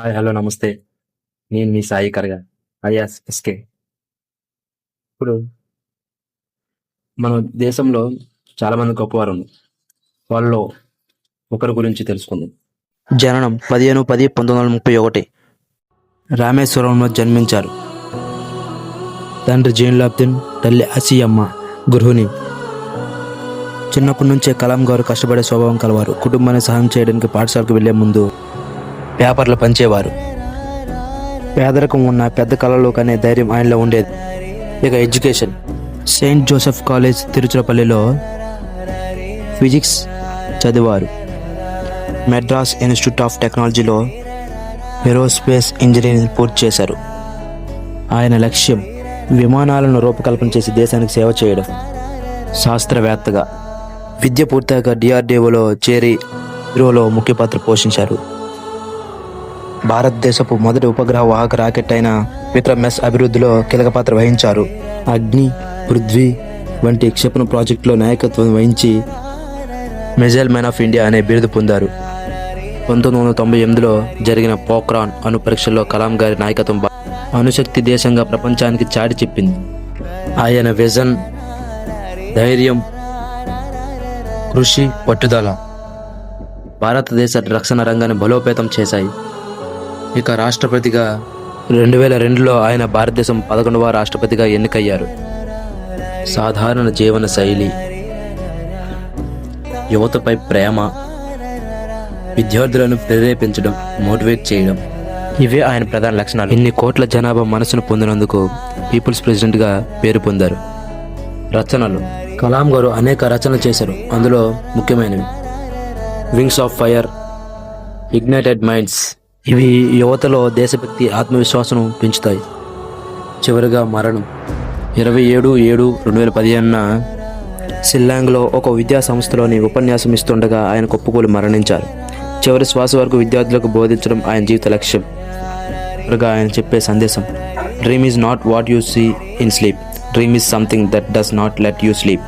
Hi hello నమస్తే. నేను మీ సాయి కరగా అలియాస్ ఎస్కే ఇప్పుడు మన దేశంలో చాలా మంది గొప్పవారు వాళ్ళు వాళ్ళలో ఒకరి గురించి తెలుసుకుందాం. జననం పదిహేను పది పంతొమ్మిది వందల ముప్పై ఒకటి. రామేశ్వరంలో జన్మించారు. తండ్రి జైనులాబ్దీన్ తల్లి అసియమ్మ గృహిణి. చిన్నప్పటి నుంచే కలాం గారు కష్టపడే స్వభావం కలవారు. కుటుంబాన్ని సహాయం చేయడానికి పాఠశాలకు వెళ్ళే ముందు పేపర్లు పంచేవారు. పేదరికం ఉన్న పెద్ద కళలు కనే ధైర్యం ఆయనలో ఉండేది. ఇక ఎడ్యుకేషన్. సెయింట్ జోసెఫ్ కాలేజ్ తిరుచిరపల్లిలో ఫిజిక్స్ చదివారు. మెడ్రాస్ ఇన్స్టిట్యూట్ ఆఫ్ టెక్నాలజీలో ఏరోస్పేస్ ఇంజనీరింగ్ పూర్తి చేశారు. ఆయన లక్ష్యం విమానాలను రూపకల్పన చేసి దేశానికి సేవ చేయడం. శాస్త్రవేత్తగా. విద్య పూర్తయ్యాక డిఆర్డిఓలో చేరి హీరోలో ముఖ్య పాత్ర పోషించారు. భారతదేశపు మొదటి ఉపగ్రహ వాహక రాకెట్ అయిన విక్రమ్ ఎస్ అభివృద్ధిలో కీలక పాత్ర వహించారు. అగ్ని పృథ్వీ వంటి క్షిపణి ప్రాజెక్టులో నాయకత్వం వహించి మిజైల్ మ్యాన్ ఆఫ్ ఇండియా అనే బిరుదు పొందారు. పంతొమ్మిది వందల తొంభై ఎనిమిదిలో జరిగిన పోక్రాన్ అణు పరీక్షల్లో కలాం గారి నాయకత్వం అణుశక్తి దేశంగా ప్రపంచానికి చాటి చెప్పింది. ఆయన విజన్ ధైర్యం కృషి పట్టుదల భారతదేశ రక్షణ రంగాన్ని బలోపేతం చేశాయి. ఇక రాష్ట్రపతిగా రెండు వేల రెండులో ఆయన భారతదేశం పదకొండవ రాష్ట్రపతిగా ఎన్నికయ్యారు. సాధారణ జీవన శైలి యువతపై ప్రేమ విద్యార్థులను ప్రేరేపించడం మోటివేట్ చేయడం. ఇవే ఆయన ప్రధాన లక్షణాలు. ఇన్ని కోట్ల జనాభా మనసును పొందినందుకు పీపుల్స్ ప్రెసిడెంట్గా పేరు పొందారు. రచనలు. కలాం గారు అనేక రచనలు చేశారు. అందులో ముఖ్యమైనవి. Wings of fire ignited minds ఇవి యువతలో దేశభక్తి ఆత్మవిశ్వాసం పెంచుతాయి. చివరిగా మరణం. ఇరవై ఏడు ఏడు రెండు వేల పదిహేనున సిల్లాంగ్లో ఒక విద్యా సంస్థలోని ఉపన్యాసం ఇస్తుండగా ఆయన కుప్పకూలి మరణించారు. చివరి శ్వాస వరకు విద్యార్థులకు బోధించడం ఆయన జీవిత లక్ష్యం. చివరిగా ఆయన చెప్పే సందేశం dream is not what you see in sleep dream is something that does not let you sleep